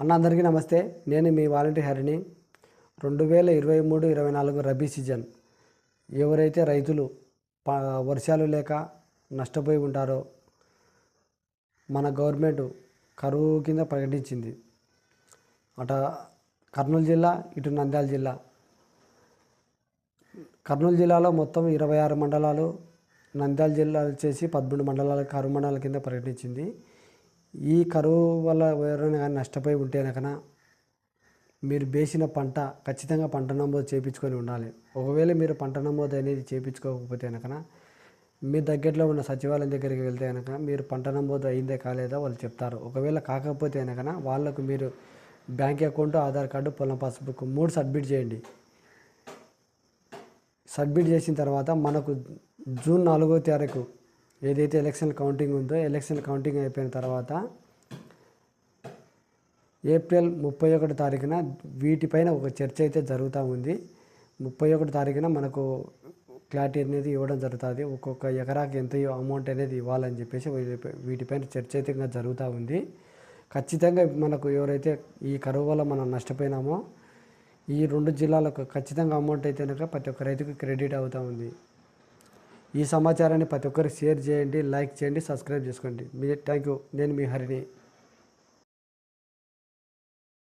అన్న అందరికీ నమస్తే. నేను మీ వాలంటీర్ హరిని రెండు వేల ఇరవై మూడు ఇరవై నాలుగు రబీ సీజన్. ఎవరైతే రైతులు ప వర్షాలు లేక నష్టపోయి ఉంటారో మన గవర్నమెంట్ కరువు కింద ప్రకటించింది. అట కర్నూలు జిల్లా ఇటు నంద్యాల జిల్లా. కర్నూలు జిల్లాలో మొత్తం ఇరవై ఆరు మండలాలు నంద్యాల జిల్లా వచ్చేసి పదమూడు మండలాలు కరువు మండలాల కింద ప్రకటించింది. ఈ కరువు వల్ల ఎవరైనా కానీ నష్టపోయి ఉంటే కనుక మీరు వేసిన పంట ఖచ్చితంగా పంట నమోదు చేయించుకొని ఉండాలి. ఒకవేళ మీరు పంట నమోదు అనేది చేయించుకోకపోతే కనుక మీ దగ్గరలో ఉన్న సచివాలయం దగ్గరికి వెళ్తే కనుక మీరు పంట నమోదు అయిందే కాలేదా వాళ్ళు చెప్తారు. ఒకవేళ కాకపోతే కనుక వాళ్ళకు మీరు బ్యాంక్ అకౌంట్ ఆధార్ కార్డు పొలం పాస్బుక్ మూడు సబ్మిట్ చేయండి. సబ్మిట్ చేసిన తర్వాత మనకు జూన్ నాలుగో తారీఖు ఏదైతే ఎలక్షన్ కౌంటింగ్ ఉందో ఎలక్షన్ కౌంటింగ్ అయిపోయిన తర్వాత ఏప్రిల్ ముప్పై ఒకటి తారీఖున వీటిపైన ఒక చర్చ అయితే జరుగుతూ ఉంది. ముప్పై ఒకటి తారీఖున మనకు క్లారిటీ అనేది ఇవ్వడం జరుగుతుంది. ఒక్కొక్క ఎకరాకి ఎంత అమౌంట్ అనేది ఇవ్వాలని చెప్పేసి వీటిపైన చర్చ అయితే ఇంకా జరుగుతూ ఉంది. ఖచ్చితంగా మనకు ఎవరైతే ఈ కరువు వల్ల మనం నష్టపోయినామో ఈ రెండు జిల్లాలకు ఖచ్చితంగా అమౌంట్ అయితే కనుక ప్రతి ఒక్క రైతుకు క్రెడిట్ అవుతూ ఉంది. ఈ సమాచారాన్ని ప్రతి ఒక్కరికి షేర్ చేయండి లైక్ చేయండి సబ్స్క్రైబ్ చేసుకోండి. మీ థ్యాంక్ యూ. నేను మీ హరిని.